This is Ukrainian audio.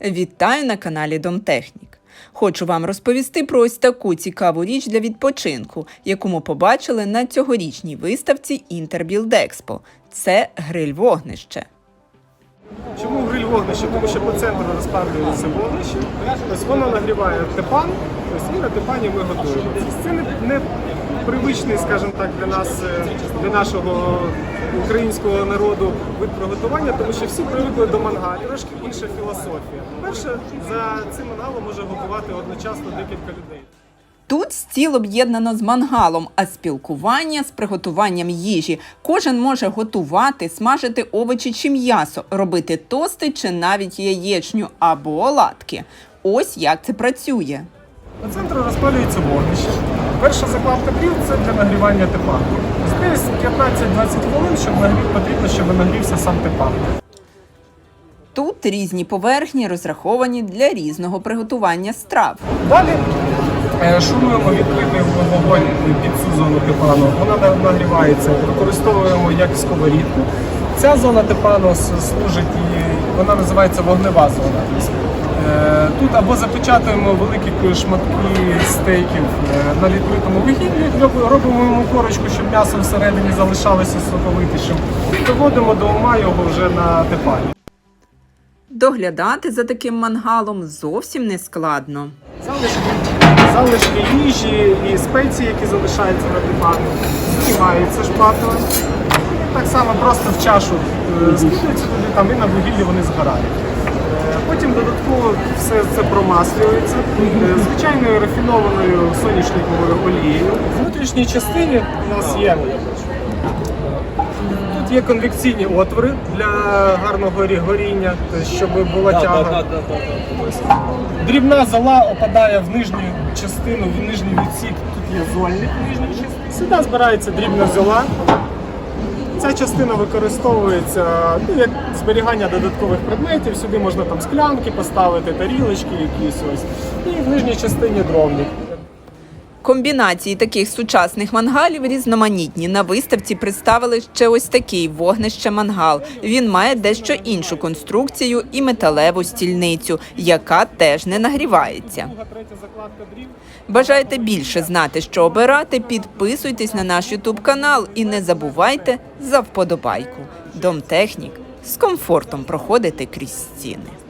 Вітаю на каналі Домтехнік. Хочу вам розповісти про ось таку цікаву річ для відпочинку, яку ми побачили на цьогорічній виставці Інтербілдекспо. Це гриль-вогнище. Чому гриль вогнище? Тому що по центру розпалюється вогнище, тобто воно нагріває тепан, тобто і на тепані ми готуємо. Це не, не привичний, скажімо так, для нас, е, для нашого українського народу вид приготування, тому що всі привикли до мангалів. Трошки інша філософія. Перше, за цим мангалом може готувати одночасно декілька людей. Тут стіл об'єднано з мангалом, а спілкування з приготуванням їжі. Кожен може готувати, смажити овочі чи м'ясо, робити тости чи навіть яєчню або оладки. Ось як це працює. По центру розпалюється вогнище. Перша закладка дрів це для нагрівання тепану. Десь 15-20 хвилин, щоб нагрів, потрібно, щоб нагрівся сам тепан. Тут різні поверхні розраховані для різного приготування страв. Далі е, шумуємо відкритий вогонь під цю зону тепану. Вона нагрівається, використовуємо як сковорідку. Ця зона тепану служить і вона називається вогнева зона. Е, Тут або запечатуємо великі шматки стейків е, на відкритому вугіллі, роб- робимо йому корочку, щоб м'ясо всередині залишалося соковитішим. Доводимо до ума його вже на тепані. Доглядати за таким мангалом зовсім не складно. Залишки, залишки їжі і спеції, які залишаються на дивані, знімаються шпателем. І так само просто в чашу е, скидаються туди, там і на вугіллі вони згорають. Е, Потім додатково все це промаслюється е, звичайною рафінованою соняшниковою олією. В внутрішній частині у нас є є конвекційні отвори для гарного горіння, тобто, щоб була тяга. Дрібна зола опадає в нижню частину, в нижній відсік. Тут є зольник в нижній частині. Сюди збирається дрібна зола. Ця частина використовується ну, як зберігання додаткових предметів. Сюди можна там склянки поставити, тарілочки якісь ось. І в нижній частині дровник. Комбінації таких сучасних мангалів різноманітні. На виставці представили ще ось такий вогнище мангал. Він має дещо іншу конструкцію і металеву стільницю, яка теж не нагрівається. Бажаєте більше знати, що обирати? Підписуйтесь на наш Ютуб канал і не забувайте за вподобайку. Домтехнік з комфортом проходити крізь стіни.